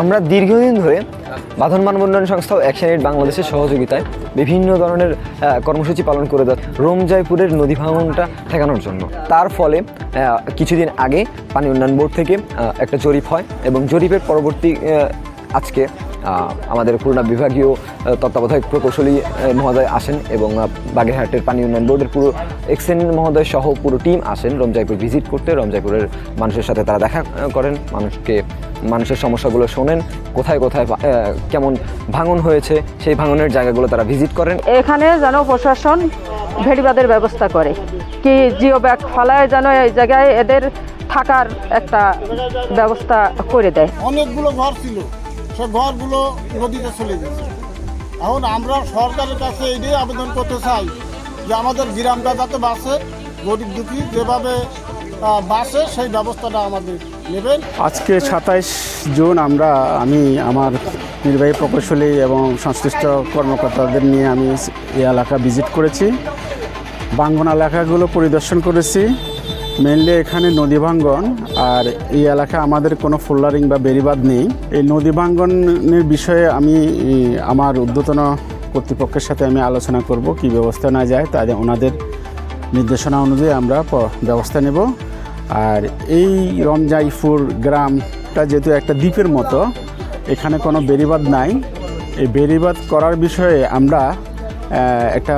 আমরা দীর্ঘদিন ধরে বাঁধন মান উন্নয়ন সংস্থা অ্যাকশন এইড বাংলাদেশের সহযোগিতায় বিভিন্ন ধরনের কর্মসূচি পালন করে যাচ্ছে রোমজয়পুরের নদী ভাঙনটা ঠেকানোর জন্য। তার ফলে কিছুদিন আগে পানি উন্নয়ন বোর্ড থেকে একটা জরিপ হয় এবং জরিপের পরবর্তী আজকে আমাদের খুলনা বিভাগীয় তত্ত্বাবধায়ক প্রকৌশলী মহোদয় আসেন এবং বাগেরহাটের পানি উন্নয়ন বোর্ডের পুরো এক্সেন মহোদয় সহ পুরো টিম আসেন রমজাইপুর ভিজিট করতে। রমজাইপুরের মানুষের সাথে তারা দেখা করেন মানুষকে মানুষের সমস্যাগুলো শোনেন কোথায় কোথায় কেমন ভাঙন হয়েছে সেই ভাঙনের জায়গাগুলো তারা ভিজিট করেন। এখানে যেন প্রশাসন ভেড়িবাদের ব্যবস্থা করে কি জিও ব্যাগ ফালায় যেন এই জায়গায় এদের থাকার একটা ব্যবস্থা করে দেয়। অনেকগুলো ঘর ছিল। সে ঘরগুলো নদীতে চলে গেছে। এখন আমরা সরকারের কাছে এই এটাই আবেদন করতে চাই যে আমাদের গ্রামটা যাতে বাসে, গরিব দুঃখী যেভাবে বাসে সেই ব্যবস্থাটা আমাদের নেবেন। আজকে সাতাইশ জুন আমরা, আমি, আমার নির্বাহী প্রকৌশলী এবং সংশ্লিষ্ট কর্মকর্তাদের নিয়ে আমি এই এলাকা ভিজিট করেছি। বাঙ্গন এলাকাগুলো পরিদর্শন করেছি। মেনলি এখানে নদী ভাঙ্গন, আর এই এলাকা আমাদের কোনো ফোল্ডারিং বা বেরিবাদ নেই। এই নদী ভাঙ্গনের বিষয়ে আমি আমার ঊর্ধ্বতন কর্তৃপক্ষের সাথে আমি আলোচনা করব, কি ব্যবস্থা না যায় তাদের ওনাদের নির্দেশনা অনুযায়ী আমরা ব্যবস্থা নেব। আর এই রমজাইপুর গ্রামটা যেহেতু একটা দ্বীপের মতো, এখানে কোনো বেরিবাদ নাই। এই বেরিবাদ করার বিষয়ে আমরা একটা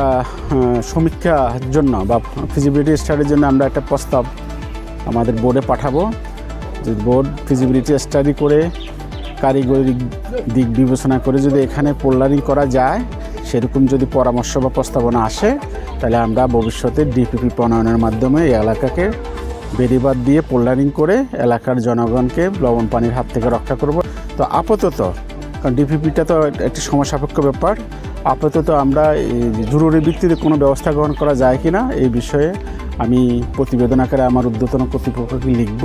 সমীক্ষার জন্য বা ফিজিবিলিটি স্টাডির জন্য আমরা একটা প্রস্তাব আমাদের বোর্ডে পাঠাবো। যে বোর্ড ফিজিবিলিটি স্টাডি করে কারিগরি দিক বিবেচনা করে যদি এখানে পোল্লারিং করা যায়, সেরকম যদি পরামর্শ বা প্রস্তাবনা আসে, তাহলে আমরা ভবিষ্যতে ডিপিপি প্রণয়নের মাধ্যমে এই এলাকাকে বেড়িবাদ দিয়ে পোল্লারিং করে এলাকার জনগণকে লবণ পানির হাত থেকে রক্ষা করব। তো আপাতত, কারণ ডিপিপিটা তো একটি সমসাপেক্ষ ব্যাপার আপাতত আমরা জরুরি ভিত্তিতে কোনো ব্যবস্থা গ্রহণ করা যায় কি না এই বিষয়ে আমি প্রতিবেদন আকারে আমার উদ্যতন কর্তৃপক্ষকে লিখব।